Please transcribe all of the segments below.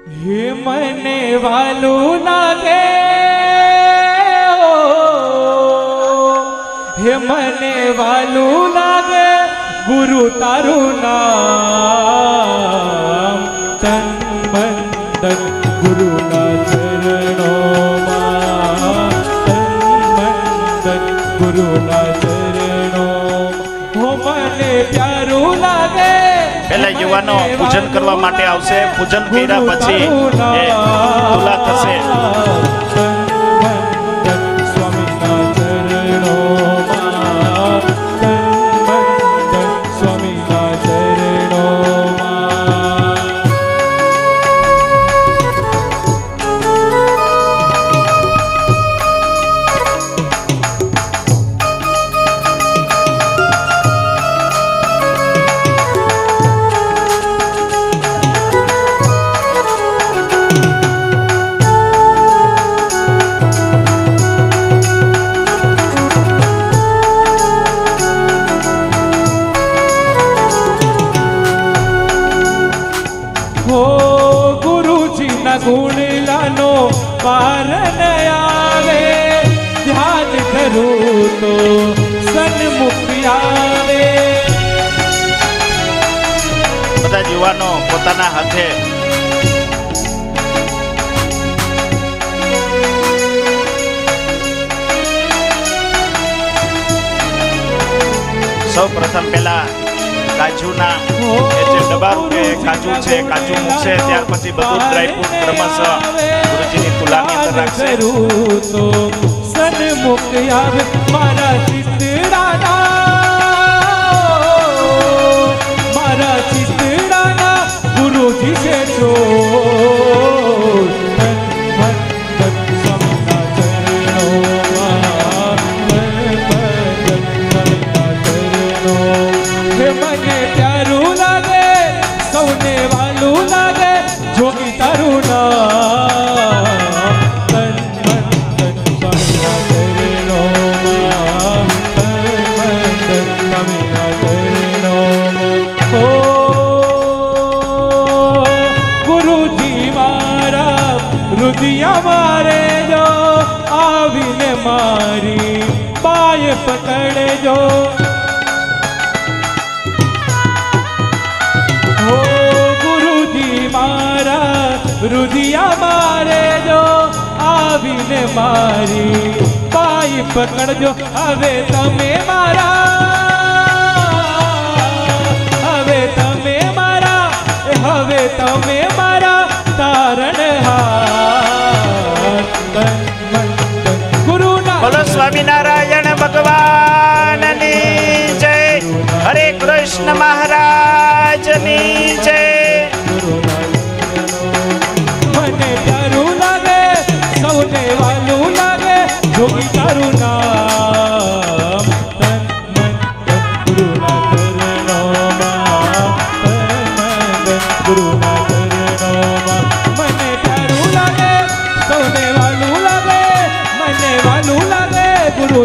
હે મને વાલું લાગે હે મને વાલું લાગે ગુરુ તારું નામ પહેલા યુવાનો પૂજન કરવા માટે આવશે. પૂજન કર્યા પછી એ ખુલ્લા થશે. ગુણગાનો પાર ન આવે ધ્યાન કરું તો સન્મુખ આવે બધા યુવાનો પોતાના હાથે સૌ પ્રથમ પહેલા કાજુના જે ડબ્બા કે કાજુ છે, કાજુ મૂકશે, ત્યાર પછી બધું ડ્રાયફ્રૂટ ક્રમશ ગુરુજીની તુલાની અંદર રાખશે. તો સન્મુખ આવે મારા ચિતડાના મારા ચિતડાના ગુરુજી છે ચોર ધન સ્વામીના ચરણોમાં ઓ ગુરુજી મારા રુદિયા મારે જો આવીને મારી પાય પકડજો હો ગુરુજી મારા રુદિયા મારે જો આવીને મારી પાય પકડજો હવે તમે મારા સ્વામિનારાયણ ભગવાનની જય. હરે કૃષ્ણ મહારાજની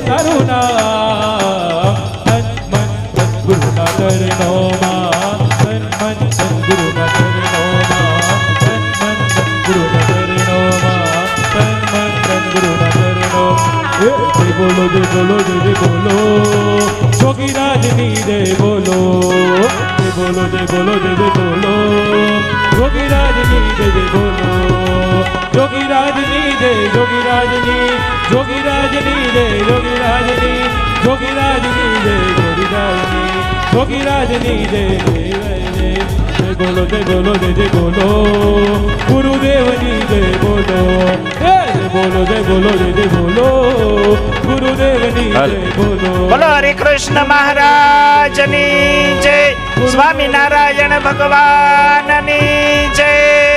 તારું નામ તન મન ધન ગુરુના ચરણોમાં તન મન ધન ગુરુના ચરણોમાં. તન મન ધન ગુરુના ચરણોમાં તન મન ધન ગુરુના ચરણો જય બોલો જય બોલો જય બોલો, જોગીરાજની જય બોલો બોલો. જોગીરાજની જય જોગીરાજની જોગીરાજની જય જોગીરાજની જોગીરાજની જય જોગીરાજની જોગીરાજની જય જય બોલો જય બોલો જય જય બોલો ગુરુદેવની જય બોલો જય બોલો જય બોલો જય જય બોલો ગુરુદેવની જય બોલો. બોલો હરે કૃષ્ણ મહારાજની જય સ્વામિનારાયણ ભગવાનની જય.